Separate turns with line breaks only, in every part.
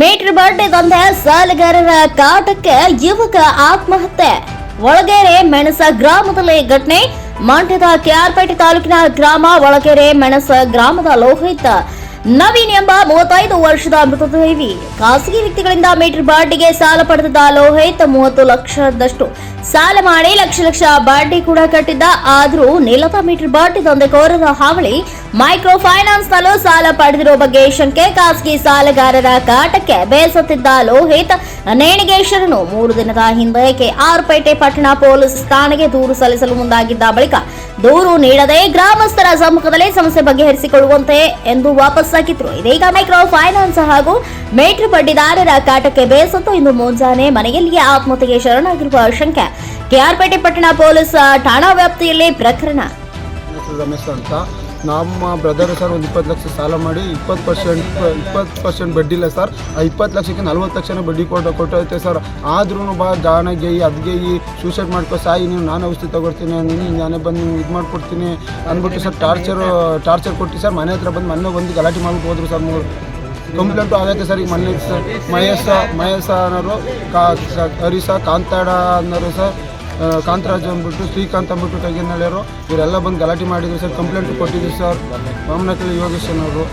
Metre birthday ಬಂದ ಸಾಲಗಾರರ ಕಾಟಕ್ಕೆ ಯುವಕ ಆತ್ಮಹತ್ಯೆ. ಒಳಗೆರೆ ಮೆಣಸ ಗ್ರಾಮದಲ್ಲಿ ಘಟನೆ. ಮಂಡ್ಯದ ಕೆಆರ್ಪೇಟೆ ತಾಲೂಕಿನ ಗ್ರಾಮ ಒಳಗೆರೆ ಮೆಣಸ ಗ್ರಾಮದ ಲೋಹಿತ. ನವೀನ್ ಎಂಬ ಮೂವತ್ತೈದು ವರ್ಷದ ಮೃತದೇವಿ ಖಾಸಗಿ ವ್ಯಕ್ತಿಗಳಿಂದ ಮೀಟರ್ ಬಾಡಿಗೆ ಸಾಲ ಪಡೆದಿದ್ದ ಲೋಹಿತ್ ಮೂವತ್ತು ಲಕ್ಷದಷ್ಟು. ಸಾಲ ಮಾಡಿ ಲಕ್ಷ ಲಕ್ಷ ಬಾಡಿ ಕೂಡ ಕಟ್ಟಿದ್ದ. ಆದರೂ ನಿಲತ ಮೀಟರ್ ಬಾಡಿ ಕೋರದ ಹಾವಳಿ. ಮೈಕ್ರೋ ಫೈನಾನ್ಸ್ ನಲ್ಲೂ ಸಾಲ ಪಡೆದಿರೋ ಬಗ್ಗೆ ಶಂಕೆ. ಖಾಸಗಿ ಸಾಲಗಾರರ ಕಾಟಕ್ಕೆ ಬೇಸತ್ತಿದ್ದ ಲೋಹಿತ್. ನೇಣಿಗೇಶ್ವರನು ಮೂರು ದಿನದ ಹಿಂದೆ ಕೆಆರ್ಪೇಟೆ ಪಟ್ಟಣ ಪೊಲೀಸ್ ಠಾಣೆಗೆ ದೂರು ಸಲ್ಲಿಸಲು ಮುಂದಾಗಿದ್ದ ಬಳಿಕ ದೂರು ನೀಡದೆ ಗ್ರಾಮಸ್ಥರ ಸಮ್ಮುಖದಲ್ಲಿ ಸಮಸ್ಯೆ ಬಗೆಹರಿಸಿಕೊಳ್ಳುವಂತೆ ಎಂದು ವಾಪಸ್ಸಾಗಿದ್ರು ಇದೀಗ ಮೈಕ್ರೋ ಫೈನಾನ್ಸ್ ಹಾಗೂ ಮೇಟ್ರ್ ಬಡ್ಡಿದಾರರ ಕಾಟಕ್ಕೆ ಬೇಸತ್ತು. ಇಂದು ಮುಂಜಾನೆ ಮನೆಯಲ್ಲಿಯೇ ಆತ್ಮಹತ್ಯೆಗೆ ಶರಣಾಗಿರುವ ಶಂಕೆ. ಕೆಆರ್ಪೇಟೆ ಪಟ್ಟಣ ಪೊಲೀಸ್ ಠಾಣಾ ವ್ಯಾಪ್ತಿಯಲ್ಲಿ ಪ್ರಕರಣ.
ರಮೇಶ್ ಅಂತ. ನಮ್ಮ ಬ್ರದರ್ ಸರ್ ಒಂದು ಇಪ್ಪತ್ತು ಲಕ್ಷ ಸಾಲ ಮಾಡಿ ಇಪ್ಪತ್ತು ಪರ್ಸೆಂಟ್ ಇಪ್ಪತ್ತು ಪರ್ಸೆಂಟ್ ಬಡ್ಡಿ ಇಲ್ಲ ಸರ್ ಆ ಇಪ್ಪತ್ತು ಲಕ್ಷಕ್ಕೆ ನಲ್ವತ್ತು ಲಕ್ಷನ ಬಡ್ಡಿ ಕೊಟ್ಟು, ಕೊಟ್ಟೈತೆ ಸರ್ ಆದ್ರೂ ಬಾ ಜಾಣ ಗೇಯಿ ಅದು ಗೆಯಿ ಸೂಸೈಡ್ ಮಾಡ್ಕೋ ಸಾಯಿ ನೀವು ನಾನು ಔಷಧಿ ತಗೊಳ್ತೀನಿ, ನೀನು ನಾನೇ ಬಂದು ಇದು ಮಾಡ್ಕೊಡ್ತೀನಿ ಅಂದ್ಬಿಟ್ಟು ಸರ್ ಟಾರ್ಚರ್ ಟಾರ್ಚರ್ ಕೊಟ್ಟು ಸರ್ ಮನೆ ಹತ್ರ ಬಂದು ಮನೆ ಬಂದು ಗಲಾಟೆ ಮಾಡ್ಬಿಟ್ಟು ಹೋದ್ರು ಸರ್ ಮೂರು. ಕಂಪ್ಲೇಂಟು ಆಗೈತೆ ಸರ್ ಈಗ ಮನೆ ಸರ್ ಮಹೇಶ ಮಹೇಶ ಅನ್ನೋರು, ಕಾ ಕ- ಹರೀಶ ಕಾಂತಾಡ ಅನ್ನೋರು ಸರ್ ಕಾಂತರಾಜ್ ಅಂದ್ಬಿಟ್ಟು, ಶ್ರೀಕಾಂತ್ ಅಂದ್ಬಿಟ್ಟು ತೆಗೆನಳ್ಳಿಯವರು, ಇವರೆಲ್ಲ ಬಂದು ಗಲಾಟೆ ಮಾಡಿದ್ರು ಸರ್ ಕಂಪ್ಲೇಂಟ್ ಕೊಟ್ಟಿದ್ರು ಸರ್. ವಾಮನಕಳ್ಳಿ ಯೋಗೇಶ್ ಅವರು.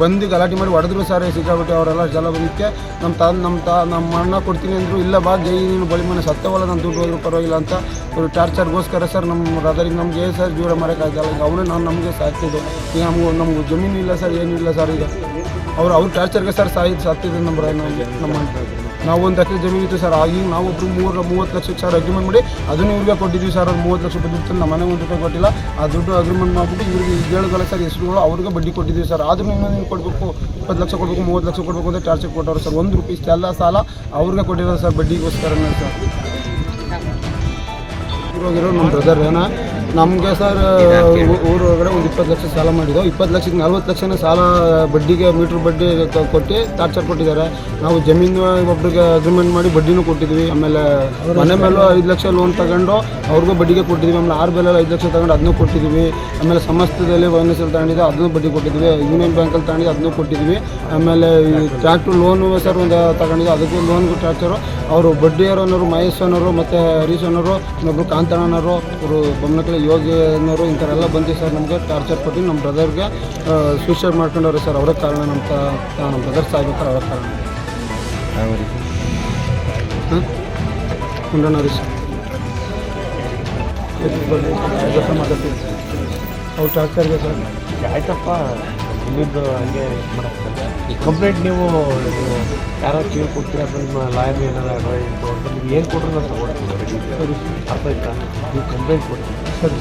ಬಂದು ಗಲಾಟೆ ಮಾಡಿ ಹೊಡೆದ್ರು ಸರ್ ಸಿಕ್ಕಾಬಿಟ್ಟು ಅವರೆಲ್ಲ ಜಲ ಬಂದಿಕ್ಕೆ ನಮ್ಮ ತಾ ನಮ್ಮ ತಾ ನಮ್ಮ ಅಣ್ಣ ಕೊಡ್ತೀನಿ ಅಂದರು, ಇಲ್ಲ ಬಾ, ಜೈ, ನೀನು ಬಳಿ ಮನೆ ಸತ್ತವಲ್ಲ, ನಾನು ದುಡ್ಡು ಹೋದ್ರು ಪರವಾಗಿಲ್ಲ ಅಂತ ಇವರು ಟಾರ್ಚರ್ಗೋಸ್ಕರ ಸರ್ ನಮ್ಮ ಬ್ರದರಿಗೆ ನಮಗೆ ಸರ್, ಜೀವನ ಮಾಡೋಕ್ಕಾಗಲ್ಲ ಈಗ ಅವನೇ ನಾನು ನಮಗೆ ಸಾಕ್ತಿದ್ದೆ. ಈಗ ನಮಗೂ ನಮ್ಗೆ ಜಮೀನು ಇಲ್ಲ ಸರ್, ಏನಿಲ್ಲ ಸರ್ ಈಗ. ಅವ್ರು, ಅವ್ರ ಟಾರ್ಚರ್ಗೆ ಸರ್ ಸಾಯಿ ಸತ್ತಿದ್ದು ನಮ್ಮ ನಮಗೆ ನಮ್ಮ ನಾವು ಒಂದು ಎಕರೆ ಜಮೀನು ಇತ್ತು ಸರ್. ಆಗಿ ನಾವು ಒಬ್ಬರು ಮೂರು ಮೂವತ್ತು ಲಕ್ಷಕ್ಕೆ ಸರ್ ಅಗ್ರಿಮೆಂಟ್ ಮಾಡಿ ಅದನ್ನು ಇವ್ರಿಗೆ ಕೊಟ್ಟಿದ್ವಿ ಸರ್. ಅವ್ರು ಮೂವತ್ತು ಲಕ್ಷ ದುಡ್ಡು ನಮ್ಮ ಮನೆಗೆ ಒಂದು ರೂಪಾಯಿ ಕೊಟ್ಟಿಲ್ಲ. ಆ ದುಡ್ಡು ಅಗ್ರಿಮೆಂಟ್ ಮಾಡಿಬಿಟ್ಟು ಇವ್ರಿಗೆ ಹೇಳುಗಲ್ಲ ಸರ್, ಹೆಸರುಗಳು ಅವ್ರಿಗೆ ಬಡ್ಡಿ ಕೊಟ್ಟಿದ್ದೀವಿ ಸರ್. ಆದ್ರೂ ನೀವು ಕೊಡಬೇಕು, ಇಪ್ಪತ್ತು ಲಕ್ಷ ಕೊಡಬೇಕು, ಮೂವತ್ತು ಲಕ್ಷ ಕೊಡಬೇಕು ಅಂತ ಟಾರ್ಚರ್ ಕೊಟ್ಟವ್ರು ಸರ್. ಒಂದು ರೂಪಾಯಿ ಎಲ್ಲ ಸಾಲ ಅವ್ರಿಗೆ ಕೊಟ್ಟಿರೋದು ಸರ್ ಬಡ್ಡಿಗೋಸ್ಕರನೇ ಸರ್. ಊರೋಗಿರೋ ನಮ್ಮ ಬ್ರದರ್ ಏನ, ನಮಗೆ ಸರ್ ಊರು ಹೊರಗಡೆ ಒಂದು ಇಪ್ಪತ್ತು ಲಕ್ಷ ಸಾಲ ಮಾಡಿದ್ದೋ ಇಪ್ಪತ್ತು ಲಕ್ಷಕ್ಕೆ ನಲ್ವತ್ತು ಲಕ್ಷನ ಸಾಲ ಬಡ್ಡಿಗೆ ಮೀಟ್ರ್ ಬಡ್ಡಿ ಕೊಟ್ಟು ಟಾರ್ಚರ್ ಕೊಟ್ಟಿದ್ದಾರೆ. ನಾವು ಜಮೀನು ಒಬ್ರಿಗೆ ಅಗ್ರಿಮೆಂಟ್ ಮಾಡಿ ಬಡ್ಡಿನೂ ಕೊಟ್ಟಿದ್ವಿ. ಆಮೇಲೆ ಮನೆ ಮೇಲೂ ಐದು ಲಕ್ಷ ಲೋನ್ ತಗೊಂಡು ಅವ್ರಿಗೂ ಬಡ್ಡಿಗೆ ಕೊಟ್ಟಿದ್ವಿ. ಆಮೇಲೆ ಆರು ಬೆಲೆಲ್ಲ ಐದು ಲಕ್ಷ ತಗೊಂಡು ಅದನ್ನೂ ಕೊಟ್ಟಿದ್ವಿ. ಆಮೇಲೆ ಸಮಸ್ತದಲ್ಲಿ ಎಲ್ ತಗೊಂಡಿದ್ದು ಅದನ್ನೂ ಬಡ್ಡಿ ಕೊಟ್ಟಿದ್ವಿ. ಯೂನಿಯನ್ ಬ್ಯಾಂಕಲ್ಲಿ ತಗೊಂಡಿದ್ದು ಅದನ್ನೂ ಕೊಟ್ಟಿದ್ವಿ. ಆಮೇಲೆ ಈ ಟ್ರ್ಯಾಕ್ಟ್ರು ಲೋನು ಸರ್ ಒಂದು ತಗೊಂಡಿದ್ದು, ಅದಕ್ಕೂ ಲೋನ್ಗೂ ಟ್ರ್ಯಾಕ್ಟರು ಅವರು ಬಡ್ಡಿಯವರು ಅನ್ನೋರು ಮಹೇಶ್ ಅನ್ನೋರು ಮತ್ತು ಹರೀಶ್ ಅನ್ನೋರು ಇನ್ನೊಬ್ಬರು ಅನ್ನೋರು ಅವರು ಬೊಮ್ಮನಕಳಿ ಯೋಗಿ ಅನ್ನೋರು ಇಂಥವರೆಲ್ಲ ಬಂದು ಸರ್ ನಮಗೆ ಟಾರ್ಚರ್ ಕೊಟ್ಟು ನಮ್ಮ ಬ್ರದರ್ಗೆ ಸೂಸೈಡ್ ಮಾಡ್ಕೊಂಡವ್ರೆ ಸರ್, ಅವರ ಕಾರಣ ನಮ್ಮ ನಮ್ಮ ಬ್ರದರ್ ಸಾಯ್ಬೇಕಾರೆ ಅವರ ಕಾರಣ. ಕುಂಡಣ್ಣ ಹರೀಶ್ ಅವ್ರು ಟಾರ್ಚರ್ಗೆ ಸರ್.
ಆಯ್ತಪ್ಪ. ಇಲ್ಲಿಂದು ಹಂಗೆ ಮಾಡಕ್ಕೆ ಈ ಕಂಪ್ಲೇಂಟ್ ನೀವು ನೀವು ಯಾರೋ ಕ್ಯೂ ಕೊಡ್ತೀರ ಅಥವಾ ನಿಮ್ಮ ಲಾಯರ್ ಏನಾರ advice ತೊಗೊಂಡ್ರೆ ನೀವು ಏನು ಕೊಟ್ಟರು ಅಂತ ತಗೊಳ್ತೀನಿ ಅರ್ಥ ಆಯ್ತಾ? ನೀವು ಕಂಪ್ಲೇಂಟ್ ಕೊಡ್ತೀವಿ ಸರಿ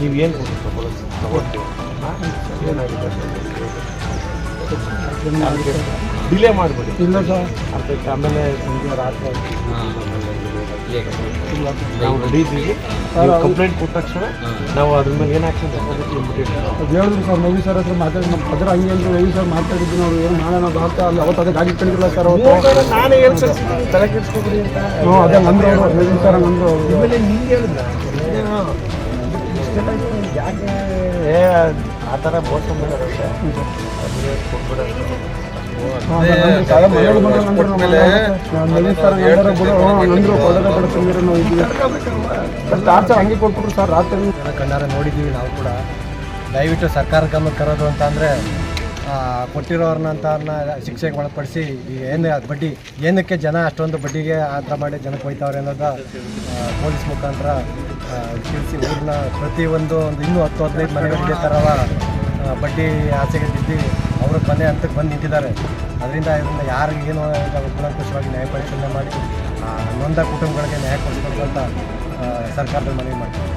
ನೀವು ಏನು ಕೊಟ್ಟರು ತಗೊಳ್ಳಿ ತಗೊಳ್ತೀವಿ. ಏನಾಗಿದೆ? ಡಿಲೇ ಮಾಡಬೇಡಿ.
ಇಲ್ಲ ಸರ್.
ಅರ್ಥ ಆಯ್ತಾ? ಆಮೇಲೆ ಸಂಜೆ ರಾತ್ರಿ ನಾವು ರೆಡಿ ಇದ್ದೀವಿ ನೀವು ಕಂಪ್ಲೇಂಟ್ ಕೊಟ್ಟ ತಕ್ಷಣ ನಾವು ಅದ್ರ ಮೇಲೆ ಏನು ಆಕ್ಷನ್ ತಗೋಬೇಕು ಇಮಿಡಿಯೇಟ್
ಅದು ಹೇಳಿದ್ರು ಸರ್ ನವಿ ಸರ್ ಹತ್ರ ಮಾತಾಡಿ ನಮ್ಮ ಪದ್ರ ಹಂಗೆ ಅಂದ್ರೆ ನವಿ ಸರ್ ಮಾತಾಡಿದ್ದು ನಾವು ಏನು ಮಾಡೋಣ ಅಂತ ಅಲ್ಲಿ ಅವತ್ತು ಅದೇ ಗಾಡಿ ಸರ್ ಅವತ್ತು?
ನಾನು ಹೇಳಿ ತಲೆ ಕೆಡಿಸ್ಕೊಬಿಡಿ ಅಂತ.
ಹ್ಞೂ ಅದೇ ನಂದ್ರು ಅವರು ಸರ್ ನಂದ್ರು ಅವರು.
ಹೇಳಿದ ಯಾಕೆ? ಏ ಆ ಥರ ಮೋಸ ಮಾಡಿರುತ್ತೆ ಅದೇ ಕೊಟ್ಬಿಡೋದು. ಹಂಗೆ ರಾತ್ರಿ
ಕಣ್ಣಾರ ನೋಡಿದ್ದೀವಿ ನಾವು ಕೂಡ. ದಯವಿಟ್ಟು ಸರ್ಕಾರ ಗಮನಕ್ಕೆ ಕರೋದು ಅಂತ ಅಂದರೆ ಕೊಟ್ಟಿರೋರ್ನ ಅಂತ ಶಿಕ್ಷೆಗೆ ಒಳಪಡಿಸಿ ಏನು ಬಡ್ಡಿ ಏನಕ್ಕೆ ಜನ ಅಷ್ಟೊಂದು ಬಡ್ಡಿಗೆ ಆ ಥರ ಮಾಡಿ ಜನಕ್ಕೆ ಹೋಯ್ತವ್ರೆ ಅನ್ನೋದು ಪೊಲೀಸ್ ಮುಖಾಂತರ ತಿಳಿಸಿ ಊರಿನ ಪ್ರತಿಯೊಂದು ಒಂದು ಇನ್ನೂ ಹತ್ತು ಹದಿನೈದು ಮನೆಗಳಿಗೆ ಥರವ ಆ, ಬಡ್ಡಿ ಆಸೆಗೆ ಬಿದ್ದು ಅವರು ಮನೆ ಹಂತಕ್ಕೆ ಬಂದು ನಿಂತಿದ್ದಾರೆ. ಅದರಿಂದ ಇದರಿಂದ ಯಾರಿಗೆ ಏನು ಕೂಲಂಕುಷವಾಗಿ ನ್ಯಾಯ ಪರಿಶೀಲನೆ ಮಾಡಿ ನೊಂದ ಕುಟುಂಬಗಳಿಗೆ ನ್ಯಾಯ ಕೊಡಿಸ್ಬೇಕು ಅಂತ ಸರ್ಕಾರದ ಮನವಿ ಮಾಡ್ತಾರೆ.